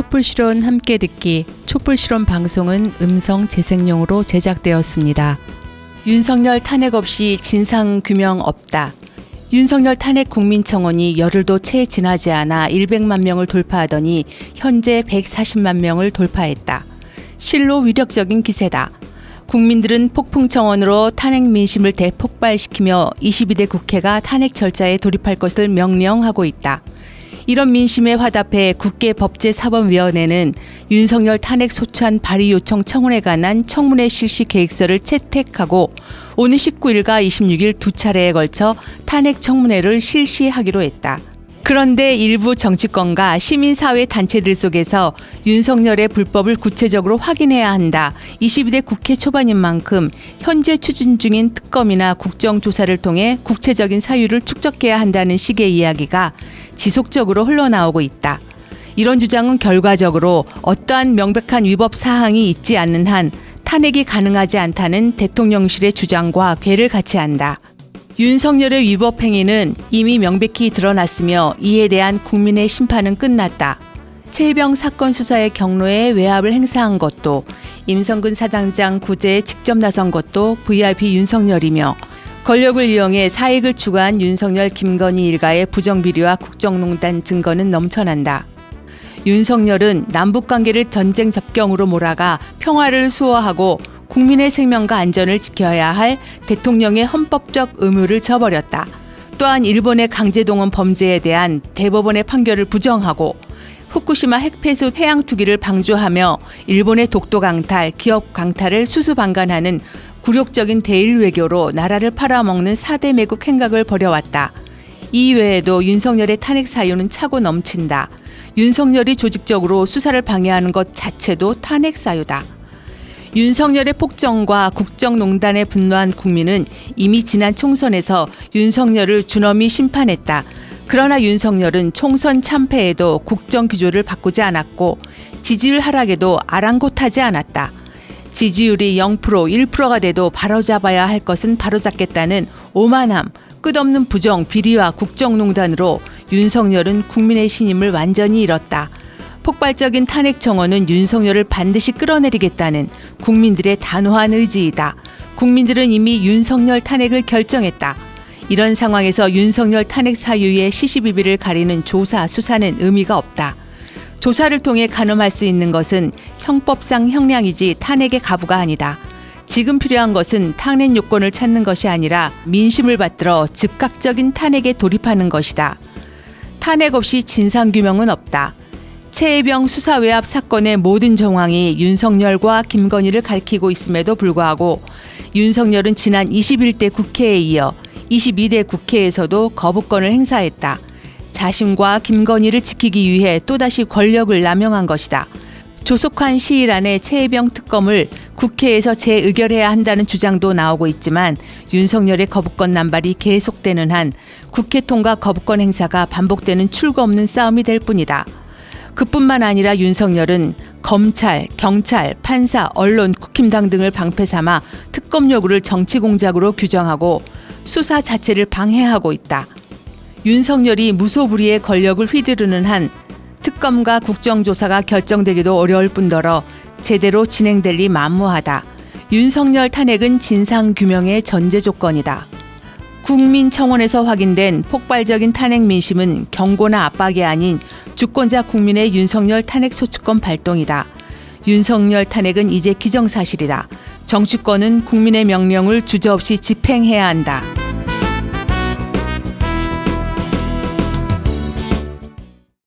촛불 실온 함께 듣기 촛불 실온 방송은 음성 재생용으로 제작되었습니다. 윤석열 탄핵 없이 진상 규명 없다. 윤석열 탄핵 국민청원이 열흘도 채 지나지 않아 100만 명을 돌파하더니 현재 140만 명을 돌파했다. 실로 위력적인 기세다. 국민들은 폭풍청원으로 탄핵 민심을 대폭발시키며 22대 국회가 탄핵 절차에 돌입할 것을 명령하고 있다. 이런 민심에 화답해 국회법제사법위원회는 윤석열 탄핵 소추안 발의 요청 청원에 관한 청문회 실시 계획서를 채택하고 오는 19일과 26일 두 차례에 걸쳐 탄핵 청문회를 실시하기로 했다. 그런데 일부 정치권과 시민사회 단체들 속에서 윤석열의 불법을 구체적으로 확인해야 한다. 22대 국회 초반인 만큼 현재 추진 중인 특검이나 국정조사를 통해 국체적인 사유를 축적해야 한다는 식의 이야기가 지속적으로 흘러나오고 있다. 이런 주장은 결과적으로 어떠한 명백한 위법 사항이 있지 않는 한 탄핵이 가능하지 않다는 대통령실의 주장과 괴를 같이 한다. 윤석열의 위법 행위는 이미 명백히 드러났으며 이에 대한 국민의 심판은 끝났다. 최혜병 사건 수사의 경로에 외압을 행사한 것도 임성근 사당장 구제에 직접 나선 것도 VIP 윤석열이며 권력을 이용해 사익을 추구한 윤석열 김건희 일가의 부정비리와 국정농단 증거는 넘쳐난다. 윤석열은 남북 관계를 전쟁 접경으로 몰아가 평화를 수호하고 국민의 생명과 안전을 지켜야 할 대통령의 헌법적 의무를 저버렸다. 또한 일본의 강제동원 범죄에 대한 대법원의 판결을 부정하고 후쿠시마 핵폐수 해양 투기를 방조하며 일본의 독도 강탈, 기업 강탈을 수수방관하는 굴욕적인 대일 외교로 나라를 팔아먹는 사대 매국 행각을 벌여왔다. 이 외에도 윤석열의 탄핵 사유는 차고 넘친다. 윤석열이 조직적으로 수사를 방해하는 것 자체도 탄핵 사유다. 윤석열의 폭정과 국정농단에 분노한 국민은 이미 지난 총선에서 윤석열을 준엄히 심판했다. 그러나 윤석열은 총선 참패에도 국정 기조를 바꾸지 않았고 지지율 하락에도 아랑곳하지 않았다. 지지율이 0% 1%가 돼도 바로잡아야 할 것은 바로잡겠다는 오만함, 끝없는 부정, 비리와 국정농단으로 윤석열은 국민의 신임을 완전히 잃었다. 폭발적인 탄핵 청원은 윤석열을 반드시 끌어내리겠다는 국민들의 단호한 의지이다. 국민들은 이미 윤석열 탄핵을 결정했다. 이런 상황에서 윤석열 탄핵 사유의 시시비비를 가리는 조사, 수사는 의미가 없다. 조사를 통해 가늠할 수 있는 것은 형법상 형량이지 탄핵의 가부가 아니다. 지금 필요한 것은 탄핵 요건을 찾는 것이 아니라 민심을 받들어 즉각적인 탄핵에 돌입하는 것이다. 탄핵 없이 진상규명은 없다. 최혜병 수사 외압 사건의 모든 정황이 윤석열과 김건희를 가리키고 있음에도 불구하고 윤석열은 지난 21대 국회에 이어 22대 국회에서도 거부권을 행사했다. 자신과 김건희를 지키기 위해 또다시 권력을 남용한 것이다. 조속한 시일 안에 최혜병 특검을 국회에서 재의결해야 한다는 주장도 나오고 있지만 윤석열의 거부권 남발이 계속되는 한 국회 통과 거부권 행사가 반복되는 출구 없는 싸움이 될 뿐이다. 그뿐만 아니라 윤석열은 검찰, 경찰, 판사, 언론, 국힘당 등을 방패 삼아 특검 요구를 정치 공작으로 규정하고 수사 자체를 방해하고 있다. 윤석열이 무소불위의 권력을 휘두르는 한 특검과 국정조사가 결정되기도 어려울 뿐더러 제대로 진행될 리 만무하다. 윤석열 탄핵은 진상 규명의 전제 조건이다. 국민청원에서 확인된 폭발적인 탄핵 민심은 경고나 압박이 아닌 주권자 국민의 윤석열 탄핵 소추권 발동이다. 윤석열 탄핵은 이제 기정사실이다. 정치권은 국민의 명령을 주저없이 집행해야 한다.